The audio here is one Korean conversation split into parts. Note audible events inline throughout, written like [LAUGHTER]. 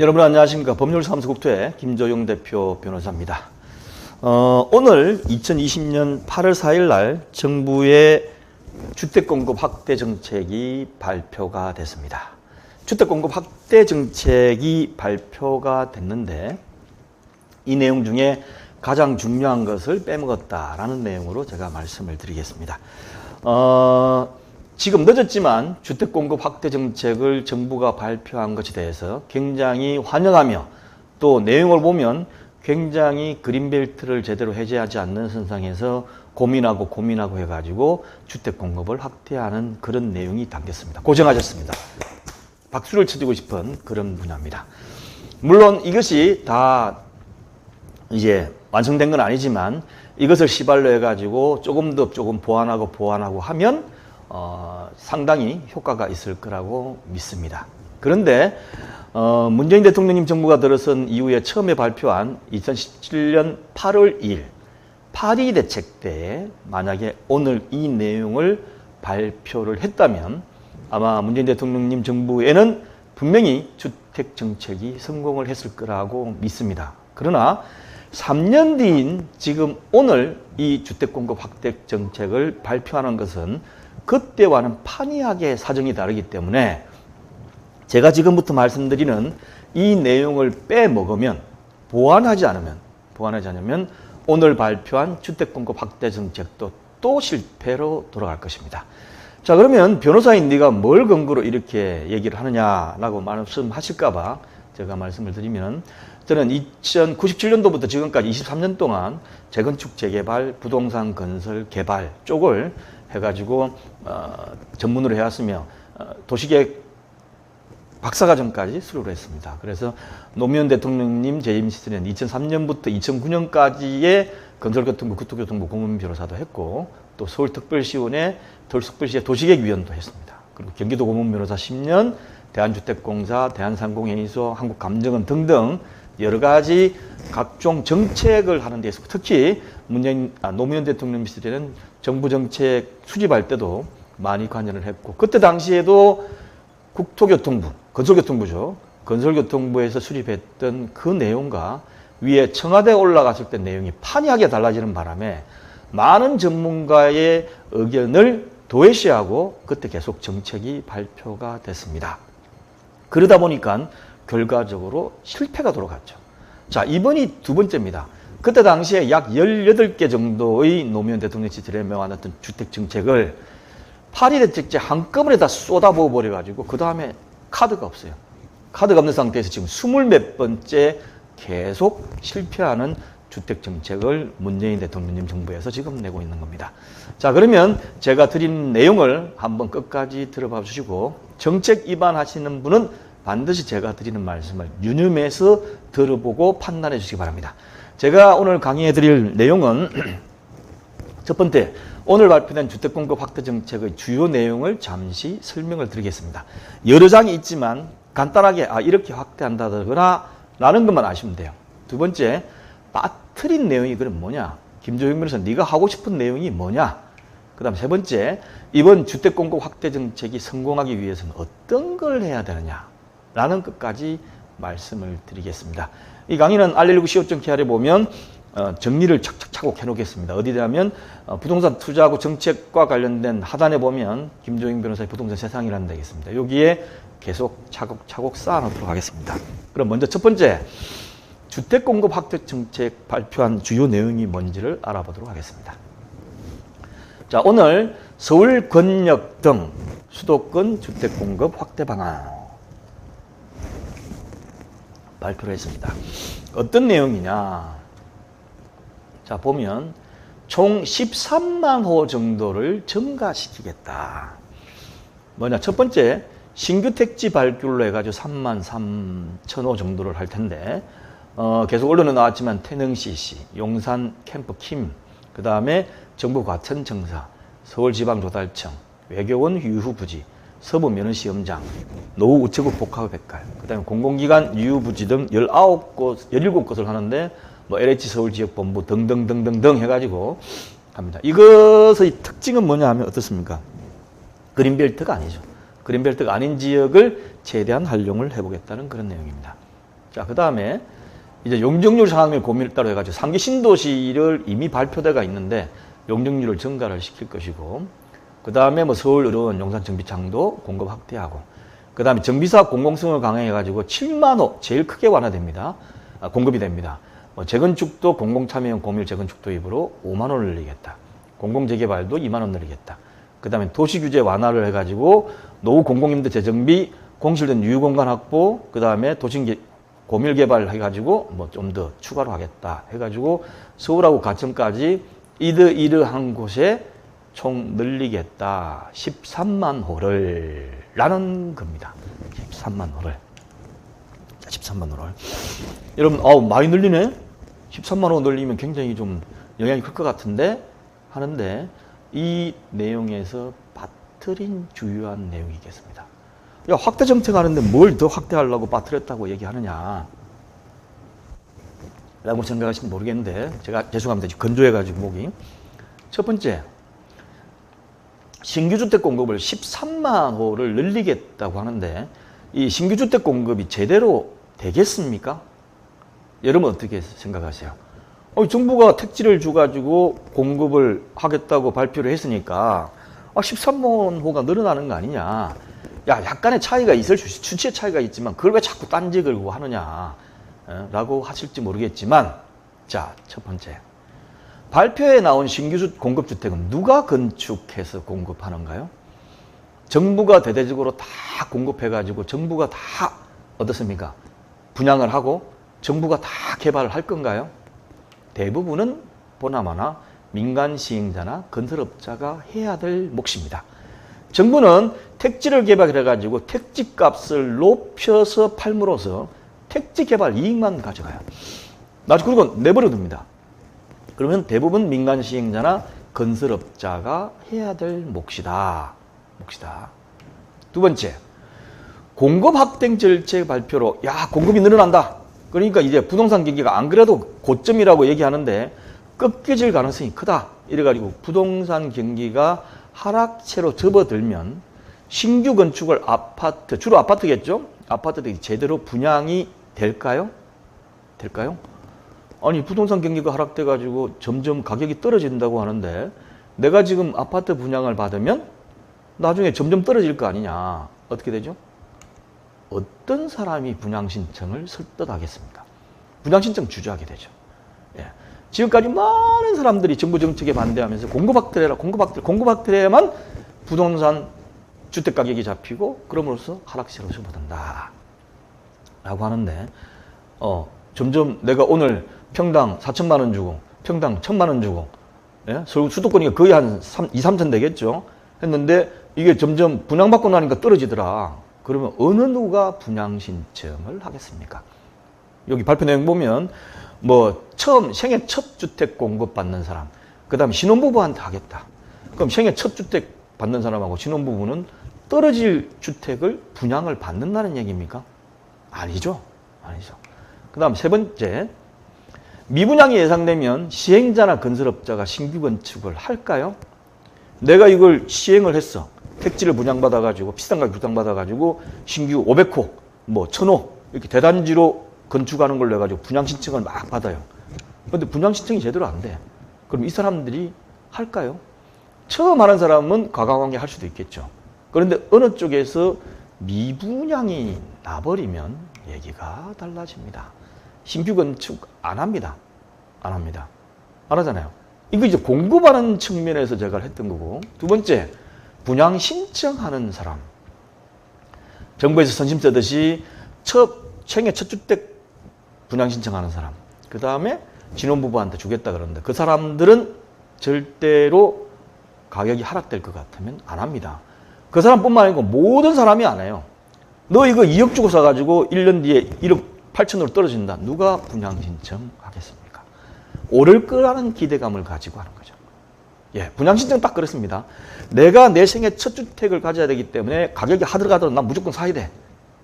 여러분 안녕하십니까 법률사무소 국토의 김조용 대표 변호사입니다. 어, 오늘 2020년 8월 4일 날 정부의 주택공급 확대 정책이 발표가 됐습니다. 주택공급 확대 정책이 발표가 됐는데 이 내용 중에 가장 중요한 것을 빼먹었다라는 내용으로 제가 말씀을 드리겠습니다. 어, 지금 늦었지만 주택 공급 확대 정책을 정부가 발표한 것에 대해서 굉장히 환영하며 또 내용을 보면 굉장히 그린벨트를 제대로 해제하지 않는 선상에서 고민하고 고민하고 해가지고 주택 공급을 확대하는 그런 내용이 담겼습니다. 고생하셨습니다. 박수를 쳐주고 싶은 그런 분야입니다. 물론 이것이 다 이제 완성된 건 아니지만 이것을 시발로 해가지고 조금 더 조금 보완하고 보완하고 하면 어, 상당히 효과가 있을 거라고 믿습니다. 그런데 어, 문재인 대통령님 정부가 들어선 이후에 처음에 발표한 2017년 8월 2일 파리 대책 때 만약에 오늘 이 내용을 발표를 했다면 아마 문재인 대통령님 정부에는 분명히 주택 정책이 성공을 했을 거라고 믿습니다. 그러나 3년 뒤인 지금 오늘 이 주택 공급 확대 정책을 발표하는 것은 그때와는 판이하게 사정이 다르기 때문에 제가 지금부터 말씀드리는 이 내용을 빼먹으면 보완하지 않으면 보완하지 않으면 오늘 발표한 주택 공급 확대 정책도 또 실패로 돌아갈 것입니다. 자 그러면 변호사인 네가 뭘 근거로 이렇게 얘기를 하느냐라고 말씀하실까 봐 제가 말씀을 드리면 저는 2097년도부터 지금까지 23년 동안 재건축 재개발, 부동산 건설 개발 쪽을 해가지고 어, 전문으로 해왔으며 어, 도시계획 박사과정까지 수료를 했습니다. 그래서 노무현 대통령님 재임 시절에는 2003년부터 2009년까지의 건설교통부, 국토교통부 공무원 변호사도 했고 또 서울특별시원의 서울특별시의 도시계획위원도 했습니다. 그리고 경기도 공무원 변호사 10년, 대한주택공사, 대한상공회의소, 한국감정원 등등 여러 가지 각종 정책을 하는 데서 특히 문재인 아, 노무현 대통령 시절에는 정부 정책 수립할 때도 많이 관여를 했고 그때 당시에도 국토교통부, 건설교통부죠. 건설교통부에서 수립했던 그 내용과 위에 청와대 올라갔을 때 내용이 판이하게 달라지는 바람에 많은 전문가의 의견을 도외시하고 그때 계속 정책이 발표가 됐습니다. 그러다 보니까 결과적으로 실패가 돌아갔죠. 자, 이번이 두 번째입니다. 그때 당시에 약 18개 정도의 노무현 대통령 시절에 명안했던 주택 정책을 파리 대책제 한꺼번에 다 쏟아부어 버려가지고 그 다음에 카드가 없어요. 카드가 없는 상태에서 지금 스물 몇 번째 계속 실패하는 주택 정책을 문재인 대통령님 정부에서 지금 내고 있는 겁니다. 자, 그러면 제가 드린 내용을 한번 끝까지 들어봐 주시고 정책 위반하시는 분은 반드시 제가 드리는 말씀을 유념해서 들어보고 판단해 주시기 바랍니다. 제가 오늘 강의해 드릴 내용은 [CLEARS THROAT] 첫 번째, 오늘 발표된 주택공급 확대 정책의 주요 내용을 잠시 설명을 드리겠습니다. 여러 장이 있지만 간단하게 아 이렇게 확대한다거나 라는 것만 아시면 돼요. 두 번째, 빠트린 내용이 그럼 뭐냐? 김조영 변호사 네가 하고 싶은 내용이 뭐냐? 그 다음 세 번째, 이번 주택공급 확대 정책이 성공하기 위해서는 어떤 걸 해야 되느냐? 라는 것까지 말씀을 드리겠습니다. 이 강의는 알릴리고 co.kr에 보면 어, 정리를 착착착 해놓겠습니다. 어디냐면 어, 부동산 투자하고 정책과 관련된 하단에 보면 김조영 변호사의 부동산 세상이라는 데 있습니다. 여기에 계속 차곡차곡 쌓아놓도록 하겠습니다. 그럼 먼저 첫 번째 주택 공급 확대 정책 발표한 주요 내용이 뭔지를 알아보도록 하겠습니다. 자 오늘 서울 권역 등 수도권 주택 공급 확대 방안 발표를 했습니다. 어떤 내용이냐? 자, 보면 총 13만 호 정도를 증가시키겠다. 뭐냐? 첫 번째, 신규 택지 발굴로 해가지고 3만 3천 호 정도를 할 텐데, 어, 계속 언론에 나왔지만 태능 CC, 용산 캠프 킴, 그 다음에 정부 과천 정사, 서울지방조달청, 외교원 유후부지, 서부 면허시험장, 노후 우체국 복합 백갈, 그 다음에 공공기관 유후부지 등 19곳, 17곳을 하는데 뭐 LH 서울지역본부 등등등등등 해가지고 합니다. 이것의 특징은 뭐냐 하면 어떻습니까? 그린벨트가 아니죠. 그린벨트가 아닌 지역을 최대한 활용을 해보겠다는 그런 내용입니다. 자, 그 다음에 이제 용적률 상황을 고민을 따로 해가지고 상기 신도시를 이미 발표대가 있는데 용적률을 증가를 시킬 것이고 그 다음에 뭐 서울 의료원 용산 정비창도 공급 확대하고 그 다음에 정비사 공공성을 강화해가지고 7만 호 제일 크게 완화됩니다. 아, 공급이 됩니다. 뭐 재건축도 공공참여형 공밀 재건축 도입으로 5만 원을 늘리겠다. 공공재개발도 2만 원 늘리겠다. 그 다음에 도시규제 완화를 해가지고 노후 공공임대 재정비, 공실된 유휴공간 확보, 그 다음에 도시 고밀 개발 해가지고 뭐 좀 더 추가로 하겠다 해가지고 서울하고 가천까지 이드 이르한 곳에 총 늘리겠다. 13만 호를 라는 겁니다. 13만 호를. 자, 13만 호를. 여러분, 어우, 많이 늘리네? 13만 호 늘리면 굉장히 좀 영향이 클 것 같은데 하는데 이 내용에서 빠뜨린 주요한 내용이 있겠습니다. 야, 확대 정책 하는데 뭘 더 확대하려고 빠뜨렸다고 얘기하느냐. 라고 생각하시면 모르겠는데 제가 죄송합니다. 지금 건조해가지고 목이. 첫 번째, 신규 주택 공급을 13만 호를 늘리겠다고 하는데 이 신규 주택 공급이 제대로 되겠습니까? 여러분 어떻게 생각하세요? 어, 정부가 택지를 줘가지고 공급을 하겠다고 발표를 했으니까 아, 13만 호가 늘어나는 거 아니냐? 야, 약간의 차이가 있을 수, 추치의 차이가 있지만 그걸 왜 자꾸 딴지 걸고 하느냐? 에, 라고 하실지 모르겠지만 자, 첫 번째. 발표에 나온 신규 공급주택은 누가 건축해서 공급하는가요? 정부가 대대적으로 다 공급해가지고 정부가 다 어떻습니까? 분양을 하고 정부가 다 개발을 할 건가요? 대부분은 보나마나 민간 시행자나 건설업자가 해야 될 몫입니다. 정부는 택지를 개발해가지고 택지 값을 높여서 팔므로써 택지 개발 이익만 가져가요. 나중에 그리고 내버려 둡니다. 그러면 대부분 민간 시행자나 건설업자가 해야 될 몫이다. 몫이다. 두 번째, 공급 확대 정책 발표로 야 공급이 늘어난다. 그러니까 이제 부동산 경기가 안 그래도 고점이라고 얘기하는데 꺾여질 가능성이 크다. 이래가지고 부동산 경기가 하락세로 접어들면 신규 건축을 아파트 주로 아파트겠죠? 아파트들이 제대로 분양이 될까요? 될까요? 아니 부동산 경기가 하락돼 가지고 점점 가격이 떨어진다고 하는데 내가 지금 아파트 분양을 받으면 나중에 점점 떨어질 거 아니냐 어떻게 되죠? 어떤 사람이 분양 신청을 설득하겠습니까? 분양 신청 주저하게 되죠. 예. 지금까지 많은 사람들이 정부 정책에 반대하면서 공급 확대해라 공급 확대 공급 확대해야만 부동산 주택 가격이 잡히고 그럼으로써 하락세로 접어든다 라고 하는데 어 점점 내가 오늘 평당 4천만 원 주고 평당 1천만 원 주고 예? 서울 수도권이 거의 한 3, 2, 3천 되겠죠. 했는데 이게 점점 분양받고 나니까 떨어지더라. 그러면 어느 누가 분양 신청을 하겠습니까? 여기 발표 내용 보면 뭐 처음 생애 첫 주택 공급 받는 사람, 그 다음에 신혼부부한테 하겠다. 그럼 생애 첫 주택 받는 사람하고 신혼부부는 떨어질 주택을 분양을 받는다는 얘기입니까? 아니죠. 아니죠. 그 다음 세 번째 미분양이 예상되면 시행자나 건설업자가 신규 건축을 할까요? 내가 이걸 시행을 했어. 택지를 분양받아가지고 비싼 가격 분양받아가지고 신규 500호, 뭐 1000호 이렇게 대단지로 건축하는 걸로 해가지고 분양 신청을 막 받아요. 근데 분양 신청이 제대로 안 돼. 그럼 이 사람들이 할까요? 처음 하는 사람은 과감하게 할 수도 있겠죠. 그런데 어느 쪽에서 미분양이 나버리면 얘기가 달라집니다. 신규 건축 안 합니다. 안 합니다. 안 하잖아요. 이거 이제 공급하는 측면에서 제가 했던 거고. 두 번째, 분양 신청하는 사람. 정부에서 선심 쓰듯이 첫, 생애 첫 주택 분양 신청하는 사람. 그 다음에 신혼부부한테 주겠다 그러는데 그 사람들은 절대로 가격이 하락될 것 같으면 안 합니다. 그 사람뿐만 아니고 모든 사람이 안 해요. 너 이거 2억 주고 사가지고 1년 뒤에 1억 8천으로 떨어진다. 누가 분양 신청하겠습니까? 오를 거라는 기대감을 가지고 하는 거죠. 예, 분양 신청 딱 그렇습니다. 내가 내 생애 첫 주택을 가져야 되기 때문에 가격이 하더라도 난 무조건 사야 돼.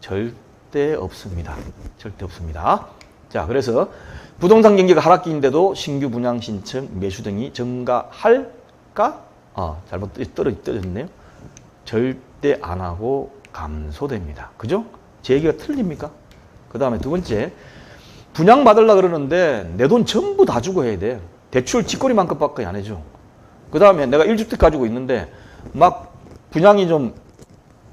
절대 없습니다. 절대 없습니다. 자, 그래서 부동산 경기가 하락기인데도 신규 분양 신청, 매수 등이 증가할까? 아, 잘못 떨어, 떨어졌네요. 절대 안 하고 감소됩니다. 그죠? 제 얘기가 틀립니까? 그 다음에 두 번째, 분양 받으려 그러는데 내 돈 전부 다 주고 해야 돼. 대출 뒷거리만큼밖에 안 해줘. 그 다음에 내가 1주택 가지고 있는데 막 분양이 좀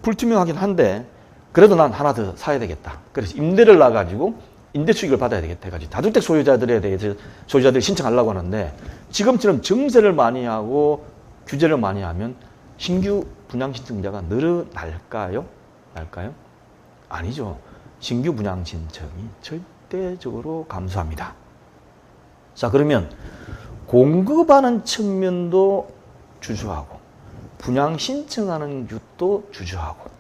불투명하긴 한데 그래도 난 하나 더 사야 되겠다. 그래서 임대를 놔가지고 임대 수익을 받아야 되겠다 해가지고 다주택 소유자들에 대해서 소유자들이 신청하려고 하는데 지금처럼 증세를 많이 하고 규제를 많이 하면 신규 분양 신청자가 늘어날까요? 날까요? 아니죠. 신규 분양 신청이 절대적으로 감소합니다. 자, 그러면 공급하는 측면도 주저하고 분양 신청하는 ют도 주저하고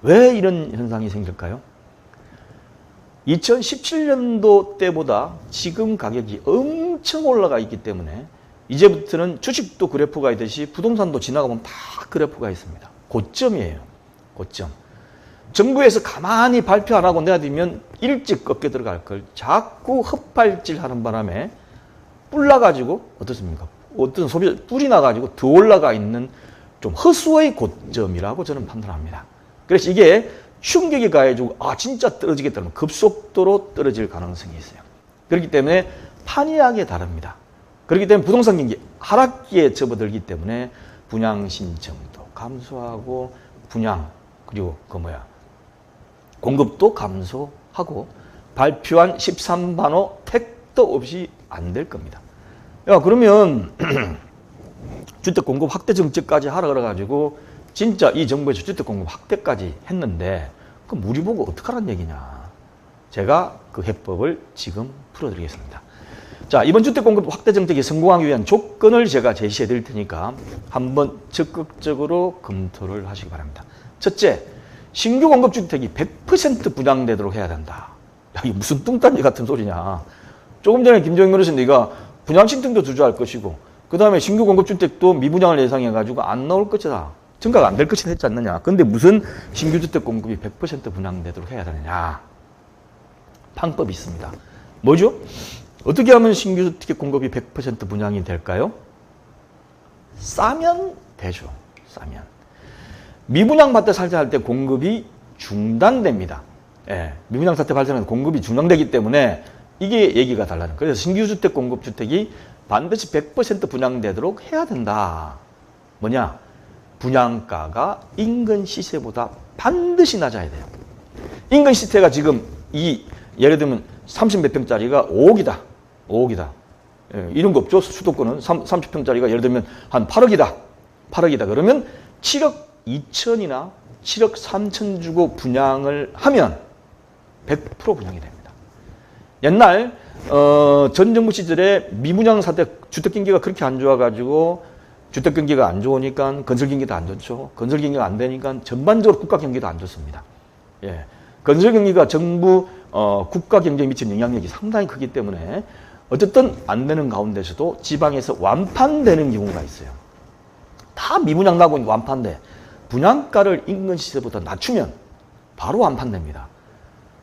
왜 이런 현상이 생길까요? 2017년도 때보다 지금 가격이 엄청 올라가 있기 때문에 이제부터는 주식도 그래프가 있듯이 부동산도 지나가면 다 그래프가 있습니다. 고점이에요. 고점. 정부에서 가만히 발표 안 하고 내야되면 일찍 꺾여 들어갈 걸 자꾸 헛발질 하는 바람에 뿔 나가지고 어떻습니까? 어떤 소비 뿔이 나가지고 더 올라가 있는 좀 허수의 고점이라고 저는 판단합니다. 그래서 이게 충격이 가해지고 아 진짜 떨어지겠다 면 급속도로 떨어질 가능성이 있어요. 그렇기 때문에 판이하게 다릅니다. 그렇기 때문에 부동산 경기 하락기에 접어들기 때문에 분양 신청도 감소하고 분양 그리고 그 뭐야 공급도 감소하고 발표한 13반호 택도 없이 안 될 겁니다. 야 그러면 [CLEARS THROAT] 주택 공급 확대 정책까지 하라 그래가지고 진짜 이 정부에서 주택 공급 확대까지 했는데 그럼 우리 보고 어떡하란 얘기냐. 제가 그 해법을 지금 풀어드리겠습니다. 자, 이번 주택 공급 확대 정책이 성공하기 위한 조건을 제가 제시해 드릴 테니까 한번 적극적으로 검토를 하시기 바랍니다. 첫째, 신규 공급 주택이 100% 분양되도록 해야 된다. 야, 이게 무슨 뚱딴지 같은 소리냐. 조금 전에 김정인 변호사 네가 분양 신청도 주저할 것이고 그 다음에 신규 공급 주택도 미분양을 예상해가지고 안 나올 것이다. 증가가 안 될 것이다 했지 않느냐. 근데 무슨 신규 주택 공급이 100% 분양되도록 해야 되느냐. 방법이 있습니다. 뭐죠? 어떻게 하면 신규 주택 공급이 100% 분양이 될까요? 싸면 되죠. 싸면. 미분양 밭에 살때 때 공급이 중단됩니다. 예, 미분양 사태 발생하면 공급이 중단되기 때문에 이게 얘기가 달라는 거예요. 그래서 신규 주택 공급 주택이 반드시 100% 분양되도록 해야 된다. 뭐냐? 분양가가 인근 시세보다 반드시 낮아야 돼요. 인근 시세가 지금 이 예를 들면 30몇 평짜리가 5억이다. 5억이다. 예, 이런 거 없죠. 수도권은 3, 30평짜리가 예를 들면 한 8억이다. 8억이다. 그러면 7억 2천이나 7억 3천 주고 분양을 하면 100% 분양이 됩니다. 옛날 어, 전 정부 시절에 미분양 사태 주택 경기가 그렇게 안 좋아가지고 주택 경기가 안 좋으니까 건설 경기도 안 좋죠. 건설 경기가 안 되니까 전반적으로 국가 경기도 안 좋습니다. 예. 건설 경기가 정부 어, 국가 경제에 미치는 영향력이 상당히 크기 때문에 어쨌든 안 되는 가운데서도 지방에서 완판되는 경우가 있어요. 다 미분양 나고 완판돼. 분양가를 인근 시세보다 낮추면 바로 완판됩니다.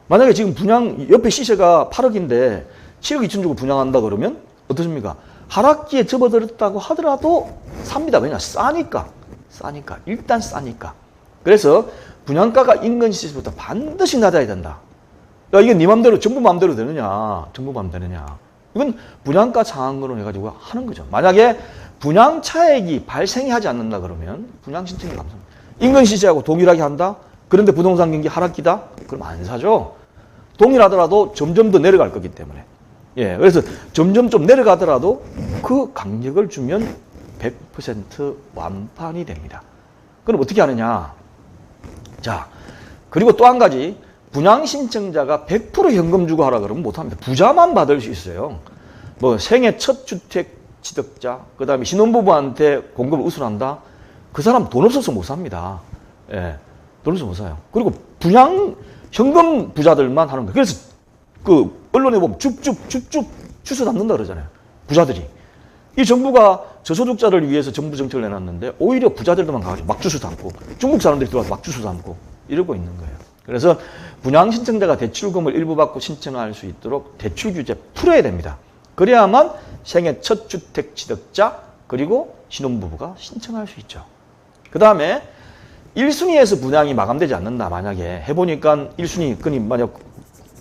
만약에 지금 분양 옆에 시세가 8억인데 7억 2천 주고 분양한다 그러면 어떻습니까? 하락기에 접어들었다고 하더라도 삽니다. 왜냐? 싸니까. 싸니까. 일단 싸니까. 그래서 분양가가 인근 시세보다 반드시 낮아야 된다. 야, 이게 네 맘대로, 정부 맘대로 되느냐? 정부 맘 되느냐? 이건 분양가 상한으로 해가지고 하는 거죠. 만약에 분양 차액이 발생이 하지 않는다 그러면 분양 신청이 감소합니다. 인근 시세하고 동일하게 한다? 그런데 부동산 경기 하락기다? 그럼 안 사죠. 동일하더라도 점점 더 내려갈 거기 때문에. 예, 그래서 점점 좀 내려가더라도 그 강력을 주면 100% 완판이 됩니다. 그럼 어떻게 하느냐? 자, 그리고 또 한 가지 분양 신청자가 100% 현금 주고 하라 그러면 못합니다. 부자만 받을 수 있어요. 뭐 생애 첫 주택 취득자, 그 다음에 신혼부부한테 공급을 우선한다. 그 사람 돈 없어서 못 삽니다. 예, 돈 없어서 못 사요. 그리고 분양 현금 부자들만 하는 거예요. 그래서 그 언론에 보면 쭉쭉 쭉쭉 주워 담는다 그러잖아요. 부자들이. 이 정부가 저소득자를 위해서 정부 정책을 내놨는데 오히려 부자들만 가가지고 막 주워 담고 중국 사람들이 들어와서 막 주워 담고 이러고 있는 거예요. 그래서 분양 신청자가 대출금을 일부 받고 신청할 수 있도록 대출 규제 풀어야 됩니다. 그래야만 생애 첫 주택 취득자 그리고 신혼부부가 신청할 수 있죠. 그 다음에 1순위에서 분양이 마감되지 않는다. 만약에 해보니까 1순위 건이 만약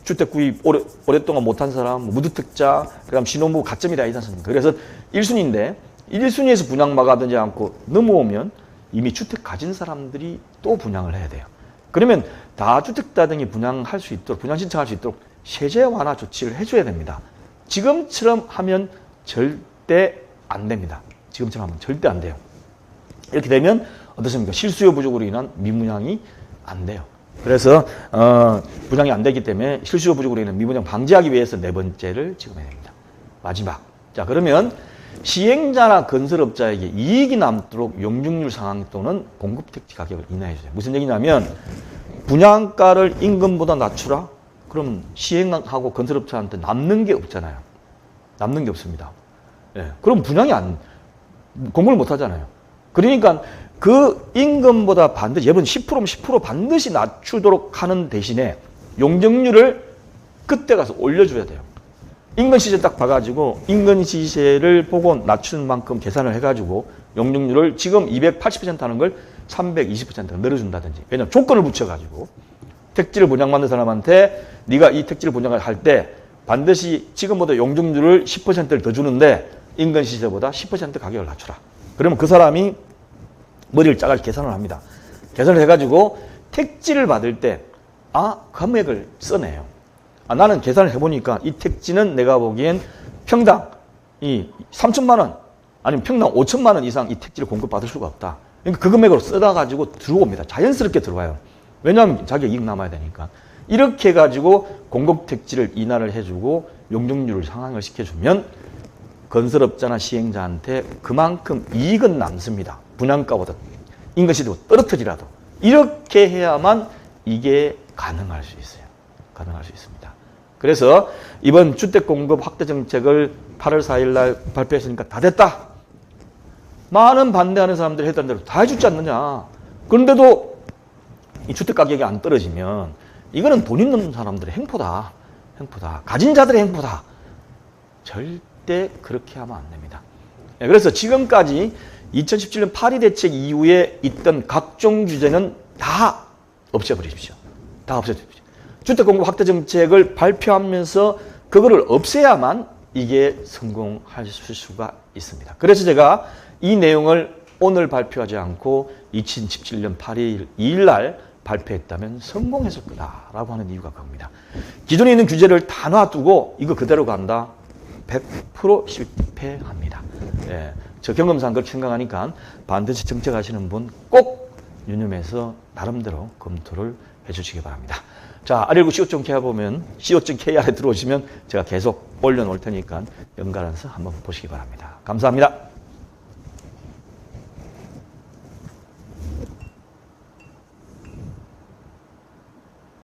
주택 구입 오래, 오랫동안 못한 사람, 뭐 무주택자, 그 다음 신혼부부 가점이다 이지 않습니까? 그래서 1순위인데 1순위에서 분양마가되지 않고 넘어오면 이미 주택 가진 사람들이 또 분양을 해야 돼요. 그러면 다주택자 등이 분양할 수 있도록 분양 신청할 수 있도록 세제 완화 조치를 해줘야 됩니다. 지금처럼 하면 절대 안 됩니다. 지금처럼 하면 절대 안 돼요. 이렇게 되면 어떻습니까? 실수요 부족으로 인한 미분양이 안 돼요. 그래서 어, 분양이 안 되기 때문에 실수요 부족으로 인한 미분양 방지하기 위해서 네 번째를 지금 해야 됩니다. 마지막. 자 그러면 시행자나 건설업자에게 이익이 남도록 용적률 상한 또는 공급 택지 가격을 인하해 주세요. 무슨 얘기냐면 분양가를 임금보다 낮추라? 그럼 시행하고 건설업자한테 남는 게 없잖아요. 남는 게 없습니다. 예. 그럼 분양이 안, 공급을 못 하잖아요. 그러니까 그 임금보다 반드시, 예를 10%면 10% 반드시 낮추도록 하는 대신에 용적률을 그때 가서 올려줘야 돼요. 인근 시세 딱 봐가지고 인근 시세를 보고 낮추는 만큼 계산을 해가지고 용적률을 지금 280% 하는 걸 320% 늘어준다든지 왜냐면 조건을 붙여가지고 택지를 분양받는 사람한테 네가 이 택지를 분양을 할 때 반드시 지금보다 용적률을 10%를 더 주는데 인근 시세보다 10% 가격을 낮추라. 그러면 그 사람이 머리를 짜가지고 계산을 합니다. 계산을 해가지고 택지를 받을 때 아, 금액을 써내요. 아, 나는 계산을 해보니까 이 택지는 내가 보기엔 평당 이 3천만 원 아니면 평당 5천만 원 이상 이 택지를 공급받을 수가 없다. 그러니까 그 금액으로 쓰다 가지고 들어옵니다. 자연스럽게 들어와요. 왜냐하면 자기가 이익 남아야 되니까. 이렇게 해가지고 공급 택지를 인하를 해주고 용적률을 상향을 시켜주면 건설업자나 시행자한테 그만큼 이익은 남습니다. 분양가보다 인건시도 떨어뜨리라도 이렇게 해야만 이게 가능할 수 있어요. 가능할 수 있습니다. 그래서 이번 주택 공급 확대 정책을 8월 4일 날 발표했으니까 다 됐다. 많은 반대하는 사람들이 했던 대로 다 해주지 않느냐. 그런데도 이 주택 가격이 안 떨어지면 이거는 돈 있는 사람들의 행포다. 행포다. 가진 자들의 행포다. 절대 그렇게 하면 안 됩니다. 예, 그래서 지금까지 2017년 파리 대책 이후에 있던 각종 규제는 다 없애버리십시오. 다 없애주십시오. 주택 공급 확대 정책을 발표하면서 그거를 없애야만 이게 성공할 수가 있습니다. 그래서 제가 이 내용을 오늘 발표하지 않고 2017년 8일 2일 날 발표했다면 성공했을 거다라고 하는 이유가 그겁니다. 기존에 있는 규제를 다 놔두고 이거 그대로 간다. 100% 실패합니다. 예, 저 경험상 그렇게 생각하니까 반드시 정책하시는 분 꼭 유념해서 나름대로 검토를 해주시기 바랍니다. 자, 아래로 co.kr 보면 co.kr에 들어오시면 제가 계속 올려놓을 테니까 연관해서 한번 보시기 바랍니다. 감사합니다.